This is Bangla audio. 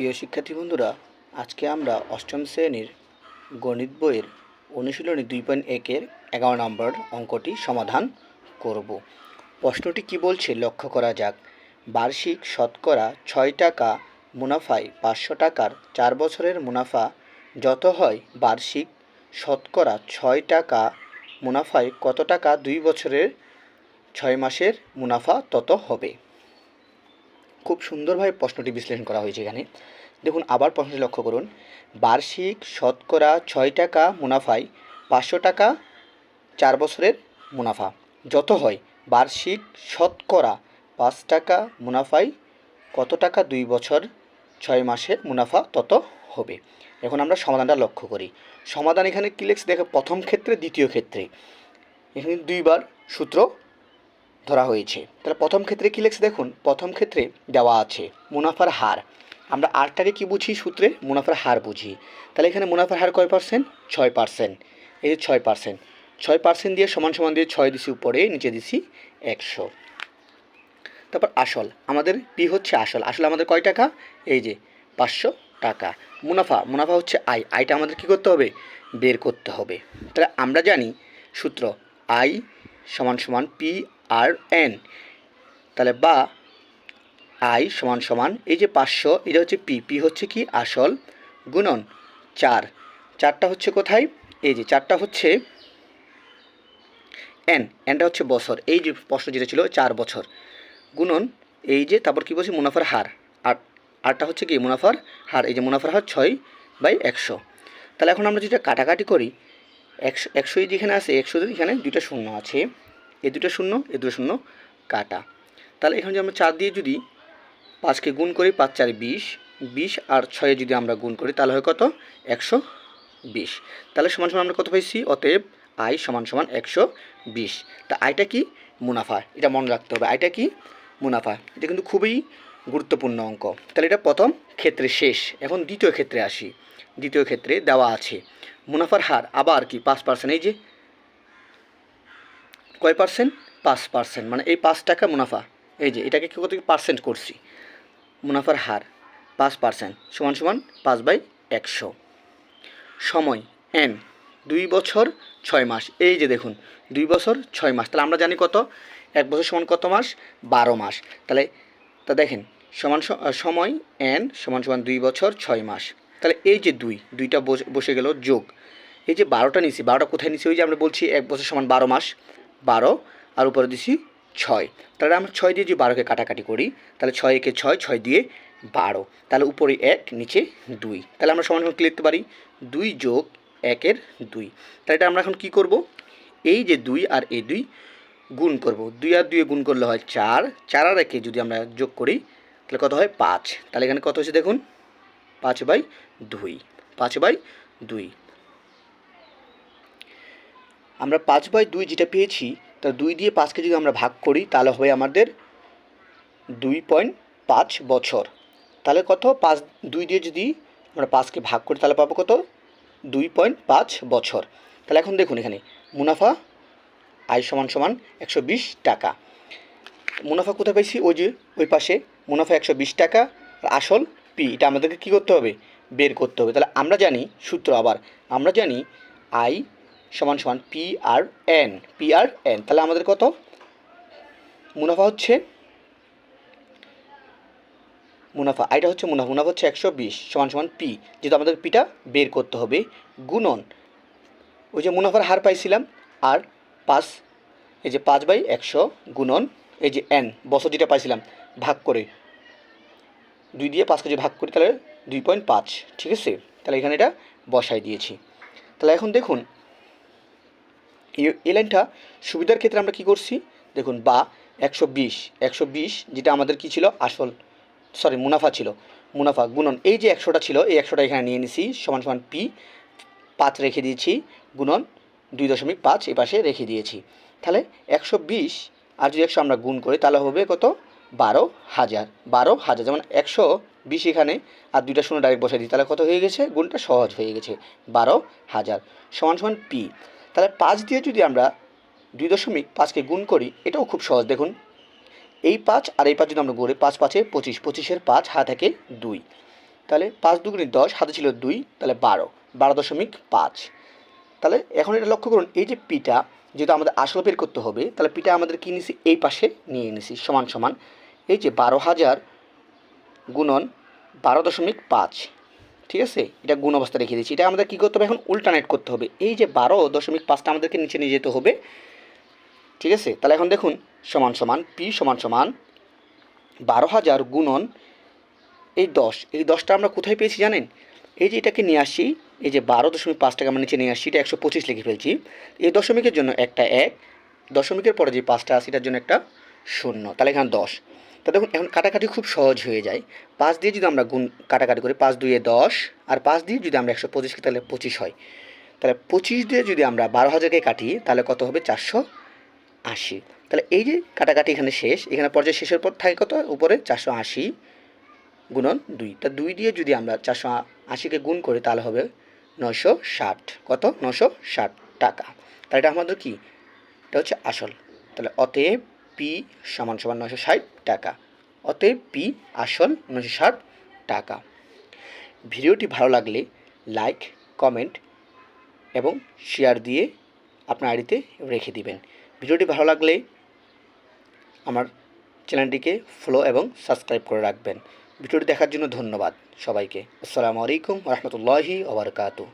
প্রিয় শিক্ষার্থী বন্ধুরা, আজকে আমরা অষ্টম শ্রেণির গণিত বইয়ের অনুশীলনী দুই পয়েন্ট একের এগারো নম্বর অঙ্কটি সমাধান করব। প্রশ্নটি কি বলছে লক্ষ্য করা যাক। বার্ষিক শতকরা ছয় টাকা মুনাফায় পাঁচশো টাকার চার বছরের মুনাফা যত হয় বার্ষিক শতকরা ছয় টাকা মুনাফায় কত টাকা দুই বছরের ছয় মাসের মুনাফা তত হবে। খুব সুন্দরভাবে প্রশ্নটি বিশ্লেষণ করা হয়েছে এখানে। দেখুন, আবার প্রশ্নটি লক্ষ্য করুন। বার্ষিক শতকরা ছয় টাকা মুনাফায় পাঁচশো টাকা চার বছরের মুনাফা। যত হয়, বার্ষিক শতকরা পাঁচ টাকা মুনাফায় কত টাকা দুই বছর ছয় মাসের মুনাফা তত হবে? এখন আমরা সমাধানটা লক্ষ্য করি। সমাধান এখানে কী লেখছে? দেখো, প্রথম ক্ষেত্রে, দ্বিতীয় ক্ষেত্রে। এখানে দুইবার সূত্র ধরা হয়েছে। তাহলে প্রথম ক্ষেত্রে কী লেখছে দেখুন? প্রথম ক্ষেত্রে দেওয়া আছে মুনাফার হার। আমরা আরটাকে কি বুঝি সূত্রে? মুনাফার হার বুঝি। তাহলে এখানে মুনাফার হার কয় পার্সেন্ট ছয় পার্সেন্ট এই যে ছয় পার্সেন্ট ছয় পার্সেন্ট দিয়ে সমান সমান দিয়ে ছয় দিছি উপরে, নিচে দিছি একশো। তারপর আসল। আমাদের পি হচ্ছে আসল। আসলে আমাদের কয় টাকা? এই যে পাঁচশো টাকা। মুনাফা। মুনাফা হচ্ছে আই আইটা আমাদের কী করতে হবে? বের করতে হবে। তাহলে আমরা জানি সূত্র আই সমান সমান পি আর এন। তাহলে বা, আই সমান সমান, এই যে পাঁচশো, এটা হচ্ছে পি পি হচ্ছে কি? আসল গুণন। চার। চারটা হচ্ছে কোথায়? এই যে চারটা হচ্ছে এন। এনটা হচ্ছে বছর। এই যে প্রশ্ন যেটা ছিল, চার বছর। গুণন, এই যে তারপর কী বলছি? মুনাফার হার। আর, আরটা হচ্ছে কি? মুনাফার হার। এই যে মুনাফার হার ছয় বাই একশো। তাহলে এখন আমরা যেটা কাটাকাটি করি, একশো একশোই যেখানে আছে একশো এখানে দুইটা শূন্য আছে। এই দুটো শূন্য এই দুটো শূন্য, কাটা। তাহলে এখানে যদি আমরা চার দিয়ে যদি পাঁচকে গুণ করি, পাঁচ চারে বিশ বিশ আর ছয়ে যদি আমরা গুণ করি, তাহলে হয় কত? একশো বিশ। তাহলে সমান সমান আমরা কত পাইছি? অতএব আই সমান সমান একশো বিশ। তা আইটা কি? মুনাফা। এটা মনে রাখতে হবে। আইটা কি? মুনাফা। এটা কিন্তু খুবই গুরুত্বপূর্ণ অঙ্ক। তাহলে এটা প্রথম ক্ষেত্রে শেষ। এখন দ্বিতীয় ক্ষেত্রে আসি। দ্বিতীয় ক্ষেত্রে দেওয়া আছে। মুনাফার হার আবার কি? পাঁচ পার্সেন্ট এই যে কয় পার্সেন্ট পাঁচ পার্সেন্ট মানে এই পাঁচ টাকা মুনাফা। এই যে, এটাকে কত পার্সেন্ট করছি? মুনাফার হার, পাঁচ পার্সেন্ট সমান সমান পাঁচ বাই একশো। সময় এন দুই বছর, ছয় মাস। এই যে দেখুন, দুই বছর, ছয় মাস। তাহলে আমরা জানি কত? এক বছর সমান কত মাস? বারো মাস। তাহলে, তা দেখেন, সমান সময় এন সমান সমান দুই বছর, ছয় মাস। তাহলে এই যে দুই, দুইটা বসে গেল যোগ। এই যে বারোটা নিছি বারোটা কোথায় নিছি ওই যে আমরা বলছি এক বছর সমান বারো মাস। বারো, আর উপরে দিছি ছয়। তাহলে আমরা ছয় দিয়ে যদি বারোকে কাটাকাটি করি, তাহলে ছয় একে ছয় ছয় দিয়ে বারো। তাহলে উপরে এক, নিচে দুই। তাহলে আমরা সমান সমান লিখতে পারি? দুই যোগ একের দুই। তাহলে এটা আমরা এখন কী করব? এই যে দুই আর এই দুই গুণ করব। দুই আর দুয়ে গুণ করলে হয় চার। চার আর একে যদি আমরা যোগ করি, তাহলে কত হয়? পাঁচ। তাহলে এখানে কত হচ্ছে দেখুন? পাঁচ বাই দুই। পাঁচ বাই দুই। আমরা পাঁচ বাই দুই যেটা পেয়েছি তা দুই দিয়ে পাঁচকে যদি আমরা ভাগ করি, তাহলে হবে আমাদের দুই পয়েন্ট পাঁচ বছর। তাহলে কত? পাঁচ দুই দিয়ে যদি আমরা পাঁচকে ভাগ করি, তাহলে পাবো কত? দুই পয়েন্ট পাঁচ বছর। তাহলে এখন দেখুন এখানে, মুনাফা আয় সমান সমান একশো বিশ টাকা। মুনাফা কোথায় পাইছি? ওই যে, ওই পাশে, মুনাফা একশো বিশ টাকা, আর আসল পি, এটা আমাদেরকে কী করতে হবে? বের করতে হবে। তাহলে আমরা জানি, সূত্র আবার, আমরা জানি আই সমান সমান P R N P R N তাহলে আমাদের কত? মুনাফা হচ্ছে? মুনাফা আইটা হচ্ছে মুনাফা মুনাফা হচ্ছে একশো বিশ, সমান সমান পি যেহেতু আমাদের পিটা বের করতে হবে। গুণন, ওই যে মুনাফার হার পাইছিলাম, আর পাঁচ, এই যে পাঁচ বাই একশো গুণন, এই যে এন বছর যেটা পাইছিলাম, ভাগ করে। দুই দিয়ে পাঁচকে যদি ভাগ করি, তাহলে দুই পয়েন্ট পাঁচ, ঠিক আছে? তাহলে এখানে এটা বসাই দিয়েছি। তাহলে এখন দেখুন এই- লাইনটা সুবিধার ক্ষেত্রে আমরা কি করছি? দেখুন, বা একশো বিশ একশো বিশ যেটা আমাদের কি ছিল? আসল সরি মুনাফা ছিল। মুনাফা, গুণন, এই যে একশোটা ছিল, এই একশোটা এখানে নিয়ে নিছি, সমান সমান পি, পাঁচ রেখে দিয়েছি, গুণন দুই দশমিক পাঁচ এ পাশে রেখে দিয়েছি। তাহলে একশো বিশ, আর যদি একশো আমরা গুণ করি, তাহলে হবে কত? বারো হাজার। বারো হাজার, যেমন একশো বিশ এখানে, আর দুইটা শূন্য ডাইরেক্ট বসাই দিই, তাহলে কত হয়ে গেছে? গুণটা সহজ হয়ে গেছে। বারো হাজার। সমান সমান পি। তাহলে পাঁচ দিয়ে যদি আমরা দুই দশমিক পাঁচকে গুণ করি, এটাও খুব সহজ। দেখুন, এই পাঁচ আর এই পাঁচ যদি আমরা গড়ে পাঁচ পাঁচে পঁচিশ, পঁচিশের পাঁচ, হাত থেকে দুই। তাহলে পাঁচ দুগুণে দশ, হাতে ছিল দুই, তাহলে বারো বারো দশমিক পাঁচ। তাহলে এখন এটা লক্ষ্য করুন, এই যে পিটা যেহেতু আমাদের আসল বের করতে হবে, তাহলে পিটা আমাদের কী নিছি? এই পাশে নিয়ে নিছি, সমান সমান। এই যে বারো হাজার গুণন বারো দশমিক পাঁচ ঠিক আছে? এটা গুণ অবস্থা রেখে দিচ্ছি এটা আমাদের কী করতে হবে? এখন উল্টানেট করতে হবে। এই যে বারো দশমিক পাঁচটা আমাদেরকে নিচে নিয়ে যেতে হবে। ঠিক আছে? তাহলে এখন দেখুন, সমান সমান পি সমান সমান বারো হাজার গুণন এই দশ। এই দশটা আমরা কোথায় পেয়েছি জানেন? এই যে এটাকে নিয়ে আসি, এই যে বারো দশমিক পাঁচ টাকা আমরা নিচে নিয়ে আসছি এটা একশো পঁচিশ লিখে ফেলছি। এই দশমিকের জন্য একটা এক, দশমিকের পরে যে পাঁচটা আছে, এটার জন্য একটা শূন্য। তাহলে এখানে দশ। তা দেখুন, এখন কাটাকাটি খুব সহজ হয়ে যায়। পাঁচ দিয়ে যদি আমরা গুণ কাটাকাটি করি, পাঁচ দুইয়ে দশ, আর পাঁচ দিয়ে যদি আমরা একশো পঁচিশকে তাহলে পঁচিশ হয়। তাহলে পঁচিশ দিয়ে যদি আমরা বারো হাজারকে কাটি, তাহলে কত হবে? চারশো আশি। তাহলে এই যে কাটাকাটি এখানে শেষ, এখানে পর্যায়ে শেষের পর থাকে কত? উপরে চারশো আশি গুণন দুই। তা দুই দিয়ে যদি আমরা চারশো আশিকে গুণ করি, তাহলে হবে নশো ষাট। কত? নশো ষাট টাকা। তাহলে এটা আমাদের কি? এটা হচ্ছে আসল। তাহলে অতএব পি সমান সমান নশো ষাট টাকা। অতএব পি আসল নশো ষাট টাকা। ভিডিওটি ভালো লাগলে লাইক, কমেন্ট এবং শেয়ার দিয়ে আপনার আইডিতে রেখে দিবেন। ভিডিওটি ভালো লাগলে আমার চ্যানেলটিকে ফলো এবং সাবস্ক্রাইব করে রাখবেন। ভিডিওটি দেখার জন্য ধন্যবাদ সবাইকে। আসসালামু আলাইকুম রহমতুল্লাহি ওবরকাতু